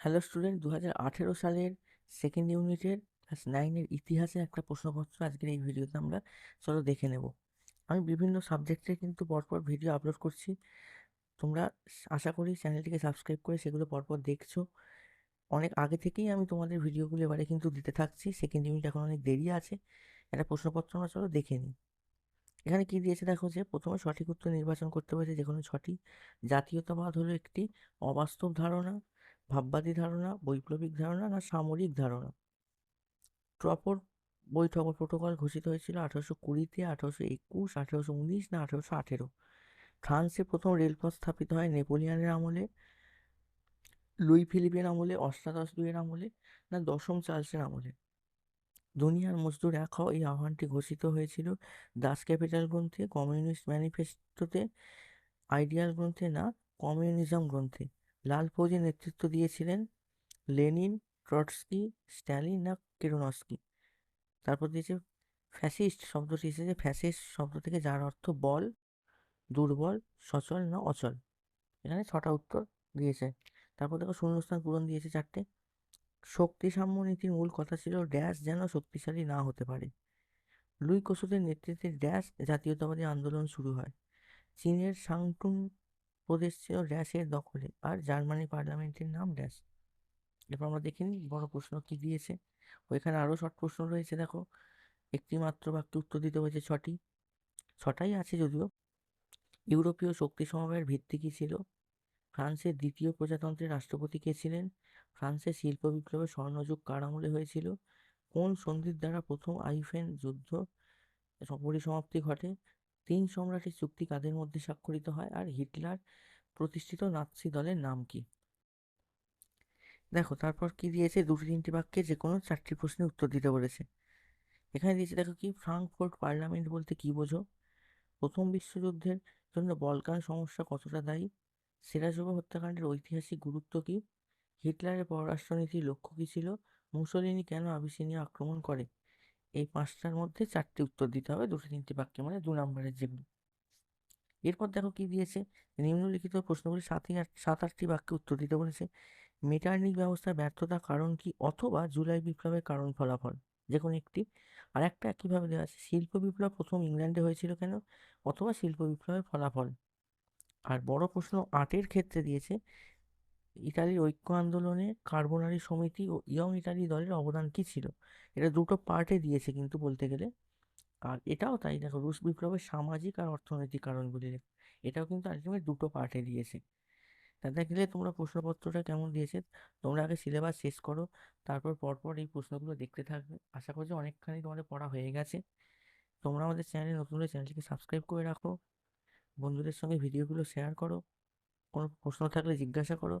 Hello student দু হাজার আঠেরো সালের সেকেন্ড ইউনিটের ক্লাস নাইনের ইতিহাসে একটা প্রশ্নপত্র আজকের এই ভিডিওতে আমরা চলো দেখে নেব। আমি বিভিন্ন সাবজেক্টে কিন্তু পরপর ভিডিও আপলোড করছি। তোমরা আশা করি চ্যানেলটিকে সাবস্ক্রাইব করে সেগুলো পরপর দেখছ। অনেক আগে থেকেই আমি তোমাদের ভিডিওগুলো এবারে কিন্তু দিতে থাকছি। সেকেন্ড ইউনিট এখন অনেক দেরি আছে। একটা প্রশ্নপত্র আমরা চলো দেখে নিই। এখানে কি দিয়েছে দেখো যে, প্রথমে সঠিক উত্তর নির্বাচন করতে হয়েছে যে কোনো ছটি। জাতীয়তাবাদ হলো একটি অবাস্তব ধারণা। ভাববাদী ধারণা, বৈপ্লবিক ধারণা না সামরিক ধারণা? ট্রপর বৈঠক, প্রোটোকল ঘোষিত হয়েছিল আঠারোশো কুড়িতে, আঠারোশো একুশ, আঠারোশো উনিশ না আঠারোশো আঠেরো? ফ্রান্সে প্রথম রেলপথ স্থাপিত হয় নেপোলিয়ানের আমলে, লুই ফিলিপের আমলে, অষ্টাদশ দুইয়ের আমলে না দশম চার্লসের আমলে? দুনিয়ার মজদুর এক হও এই আহ্বানটি ঘোষিত হয়েছিল দাস ক্যাপিটাল গ্রন্থে, কমিউনিস্ট ম্যানিফেস্টোতে, আইডিয়াল গ্রন্থে না কমিউনিজম গ্রন্থে? লাল ফৌজে নেতৃত্ব দিয়েছিলেন লেনিন, ট্রটস্কি, স্ট্যালিন না কেরোনস্কি। তারপর দিয়েছে ফ্যাসিস্ট শব্দটি এসেছে ফ্যাসিস্ট শব্দ থেকে যার অর্থ বল, দুর্বল, সচল না অচল। এখানে ছটা উত্তর দিয়েছে। তারপর দেখো শূন্যস্থান পূরণ দিয়েছে চারটে। শক্তি সাম্য নীতির মূল কথা ছিল ড্যাশ যেন শক্তিশালী না হতে পারে। লুই কোসুদের নেতৃত্বে ড্যাশ জাতীয়তাবাদী আন্দোলন শুরু হয়। চীনের সাংটুং প্রদেশ ছিল ড্যাশের দখলে। আর জার্মানি পার্লামেন্টের নাম ড্যাশ। এরপর আমরা দেখে নিই, বড় প্রশ্ন কি দিয়েছে? ওইখানে আরও শর্ট প্রশ্ন রয়েছে, দেখো। একটি মাত্র বাক্যে উত্তর দিতে হয়েছে ছটি। ছটাই আছে যদিও। ইউরোপীয় শক্তি সমবায়ের ভিত্তি কী ছিল? ফ্রান্সের দ্বিতীয় প্রজাতন্ত্রের রাষ্ট্রপতি কে ছিলেন? ফ্রান্সের শিল্প বিপ্লবের স্বর্ণযুগ কার আমলে হয়েছিল? কোন সন্ধির দ্বারা প্রথম আইফেন যুদ্ধ পরিসমাপ্তি ঘটে? তিন সম্রাটের চুক্তি কাদের মধ্যে স্বাক্ষরিত হয় আর হিটলার প্রতিষ্ঠিত নাৎসি দলের নাম কি? দেখো, তারপর কি দিয়েছে দুটি তিনটি বাক্যে? যে কোনো চারটি প্রশ্নের উত্তর দিতে বলেছে। এখানে দিয়েছে, দেখো কি, ফ্রাঙ্কফোর্ট পার্লামেন্ট বলতে কি বোঝো? প্রথম বিশ্বযুদ্ধের জন্য বলকান সমস্যা কতটা দায়ী? সেরাজোভো হত্যাকাণ্ডের ঐতিহাসিক গুরুত্ব কি? হিটলারের পররাষ্ট্রনীতির লক্ষ্য কী ছিল? মুসোলিনি কেন আবিসিনিয়া আক্রমণ করে? এই পাঁচটার মধ্যে চারটি উত্তর দিতে হবে, দুটো তিনটি বাক্যে মানে দু নম্বরের যেগুলো এরপর দেখো কি দিয়েছে? নিম্নলিখিত প্রশ্নগুলি সাতই আট, সাত আটটি বাক্যে উত্তর দিতে বলেছে। মেটার্নিক ব্যবস্থার ব্যর্থতার কারণ কি অথবা জুলাই বিপ্লবের কারণ ফলাফল? যে কোনো একটি। আর একটা একইভাবে দেওয়া আছে, শিল্প বিপ্লব প্রথম ইংল্যান্ডে হয়েছিল কেন? অথবা শিল্প বিপ্লবের ফলাফল? আর বড় প্রশ্ন আটের ক্ষেত্রে দিয়েছে ইতালির ঐক্য আন্দোলনে কার্বোনারি সমিতি ও ইয়ং ইতালি দলের অবদান কী ছিল? এটা দুটো পার্টে দিয়েছে কিন্তু বলতে গেলে। আর এটাও তাই, দেখো, রুশ বিপ্লবের সামাজিক আর অর্থনৈতিক কারণগুলি এটাও কিন্তু আলটিমেট দুটো পার্টে দিয়েছে। তা দেখলে তোমরা প্রশ্নপত্রটা কেমন দিয়েছে? তোমরা আগে সিলেবাস শেষ করো, তারপর পরপর এই প্রশ্নগুলো দেখতে থাকবে। আশা করছি অনেকখানি তোমাদের পড়া হয়ে গেছে। তোমরা আমাদের চ্যানেলে নতুন হলে চ্যানেলটিকে সাবস্ক্রাইব করে রাখো। বন্ধুদের সঙ্গে ভিডিওগুলো শেয়ার করো। কোনো প্রশ্ন থাকলে জিজ্ঞাসা করো।